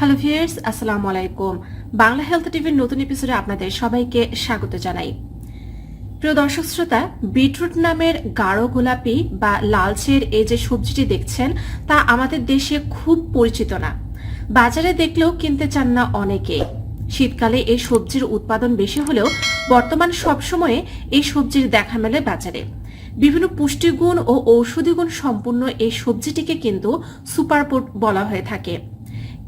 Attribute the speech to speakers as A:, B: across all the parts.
A: Hello viewers আসসালামু আলাইকুম Bangla health টিভির নতুন এপিসোডে আপনাদের সবাইকে স্বাগত জানাই। প্রিয় দর্শক শ্রোতা বিটরুট নামের গাঢ় গোলাপি বা লালচের এই যে সবজিটি দেখছেন, তা আমাদের দেশে খুব পরিচিত না। বাজারে দেখলেও কিনতে চান না অনেকেই। শীতকালে এই সবজির উৎপাদন বেশি হলেও বর্তমান সবসময়ে এই সবজির দেখা মেলে বাজারে। বিভিন্ন পুষ্টিগুণ ও ঔষধি গুণ সম্পূর্ণ এই সবজিটিকে কিন্তু সুপারফুড বলা হয়ে থাকে।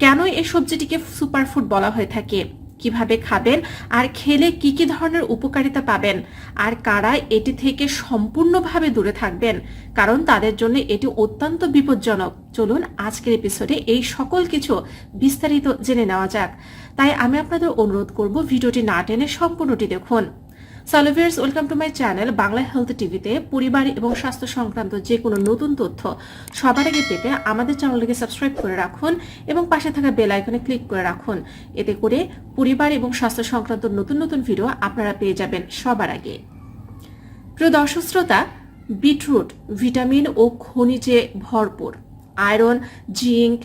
A: কেন এই সবজিটিকে সুপারফুড বলা হয়ে থাকে? কীভাবে খাবেন? আর খেলে কি কি ধরনের উপকারিতা পাবেন? আর কারা এটি থেকে সম্পূর্ণভাবে দূরে থাকবেন? কারণ তাদের জন্য এটি অত্যন্ত বিপজ্জনক। চলুন আজকের এপিসোডে এই সকল কিছু বিস্তারিত জেনে নেওয়া যাক। তাই আমি আপনাদের অনুরোধ করব ভিডিওটি না টেনে সম্পূর্ণটি দেখুন। সালোভিয়ার্স, welcome to my channel Bangla health টিভিতে পরিবার এবং স্বাস্থ্য সংক্রান্ত যে কোনো নতুন তথ্য সবার আগে পেতে আমাদের চ্যানেলটিকে সাবস্ক্রাইব করে রাখুন এবং পাশে থাকা বেল আইকনে ক্লিক করে রাখুন। এতে করে পরিবার এবং স্বাস্থ্য সংক্রান্ত নতুন নতুন ভিডিও আপনারা পেয়ে যাবেন সবার আগে। প্রিয় দর্শক শ্রোতা, বিটরুট, ভিটামিন ও খনিজে ভরপুর। Iron, zinc,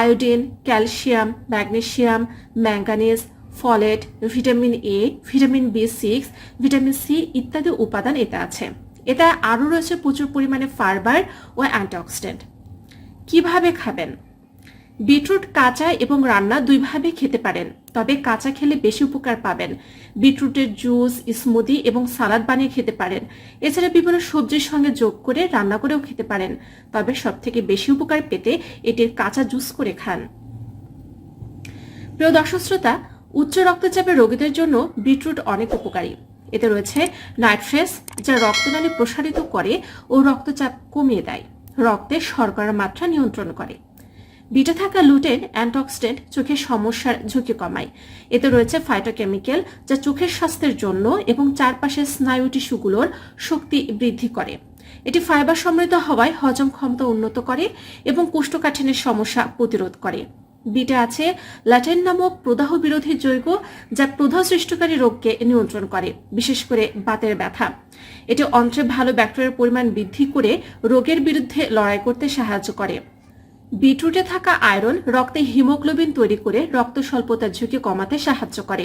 A: iodine, calcium magnesium manganese folate, vitamin A vitamin B six vitamin C ইত্যাদি উপাদান এতে আছে। এতে আরও রয়েছে প্রচুর পরিমাণে ফাইবার ও অ্যান্টিঅক্সিডেন্ট। কীভাবে খাবেন? বিটরুট কাঁচা এবং রান্না দুইভাবে খেতে পারেন, তবে কাঁচা খেলে বেশি উপকার পাবেন। বিটরুটের জুস, স্মুদি এবং সালাদ বানিয়ে খেতে পারেন। এছাড়া বিভিন্ন সবজির সঙ্গে যোগ করে রান্না করেও খেতে পারেন, তবে সব থেকে বেশি উপকার পেতে এটির কাঁচা জুস করে খান। প্রিয় দর্শক শ্রোতা উচ্চ রক্তচাপের রোগীদের জন্য বিটরুট অনেক উপকারী। এতে রয়েছে নাইট্রেস, যা রক্তনালী প্রসারিত করে ও রক্তচাপ কমিয়ে দেয়। রক্তে শর্করার মাত্রা নিয়ন্ত্রণ করে। বিটে থাকা লুটেন অ্যান্টঅক্সিডেন্ট চোখের সমস্যার ঝুঁকি কমায়। এতে রয়েছে ফাইটোকেমিক্যাল যা চোখের স্বাস্থ্যের জন্য এবং চারপাশের স্নায়ু টিস্যুগুলোর শক্তি বৃদ্ধি করে। এটি ফাইবার সমৃদ্ধ হওয়ায় হজম ক্ষমতা উন্নত করে এবং কোষ্ঠকাঠিন্যের সমস্যা প্রতিরোধ করে। বিটে আছে, ল্যাটেন নামক প্রদাহ বিরোধী জৈব যা প্রদাহ সৃষ্টিকারী রোগকে নিয়ন্ত্রণ করে, বিশেষ করে বাতের ব্যথা। এটি অন্ত্রে ভালো ব্যাকটেরিয়ার পরিমাণ বৃদ্ধি করে রোগের বিরুদ্ধে লড়াই করতে সাহায্য করে। বিটরুটে থাকা আয়রন রক্তে হিমোগ্লোবিন তৈরি করে রক্ত স্বল্পতার ঝুঁকি কমাতে সাহায্য করে।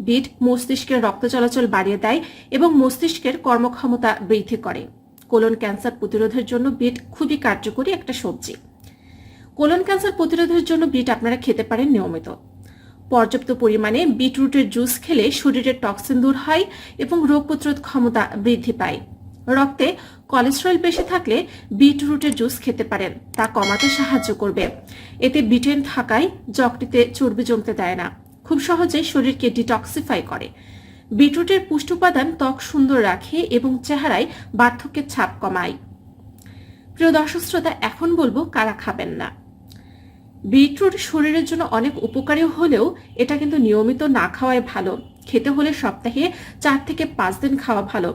A: বিট মস্তিষ্কের রক্ত চলাচল বাড়িয়ে দেয় এবং মস্তিষ্কের কর্মক্ষমতা বৃদ্ধি করে। কোলন ক্যান্সার প্রতিরোধের জন্য বিট খুবই কার্যকরী একটা সবজি। কোলন ক্যান্সার প্রতিরোধের জন্য বিট আপনারা খেতে পারেন নিয়মিত। পর্যাপ্ত পরিমাণে বিটরুটের জুস খেলে শরীরের টক্সিন দূর হয় এবং রোগ প্রতিরোধ ক্ষমতা বৃদ্ধি পায়। রক্তে কোলেস্ট্রল বেশি থাকলে বিটরুটের জুস খেতে পারেন, তা কমাতে সাহায্য করবে। এতে বিটেন থাকায় যকটিতে চর্বি জমতে দেয় না। খুব সহজেই শরীরকে ডিটক্সিফাই করে। বিটরুটের পুষ্টি উপাদান ত্বক সুন্দর রাখে এবং চেহারায় বার্ধক্যের ছাপ কমায়। প্রিয় দর্শক শ্রোতা, এখন বলব কারা খাবেন না। বিটরুট শরীরের জন্য অনেক উপকারী হলেও এটা কিন্তু নিয়মিত না খাওয়াই ভালো। খেতে হলে সপ্তাহে চার থেকে পাঁচ দিন খাওয়া ভালো।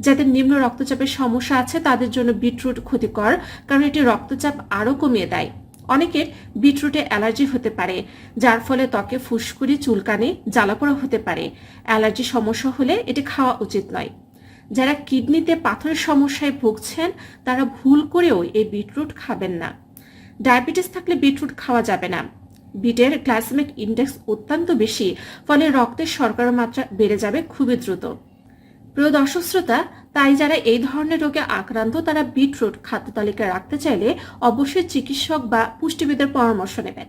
A: যাদের নিম্ন রক্তচাপের সমস্যা আছে, তাদের জন্য বিটরুট ক্ষতিকর, কারণ এটি রক্তচাপ আরও কমিয়ে দেয়। অনেকের বিটরুটে অ্যালার্জি হতে পারে, যার ফলে ত্বকে ফুসকুড়ি, চুলকানি, জ্বালাপোড়া হতে পারে। অ্যালার্জি সমস্যা হলে এটি খাওয়া উচিত নয়। যারা কিডনিতে পাথরের সমস্যায় ভুগছেন, তারা ভুল করেও এই বিটরুট খাবেন না। ডায়াবেটিস থাকলে বিটরুট খাওয়া যাবে না। বিটের গ্লাইসেমিক ইন্ডেক্স অত্যন্ত বেশি, ফলে রক্তের শর্করার মাত্রা বেড়ে যাবে খুবই দ্রুত। প্রিয় দর্শক শ্রোতা, তাই যারা এই ধরনের রোগে আক্রান্ত, তারা বিটরুট খাদ্য তালিকায় রাখতে চাইলে অবশ্যই চিকিৎসক বা পুষ্টিবিদের পরামর্শ নেবেন।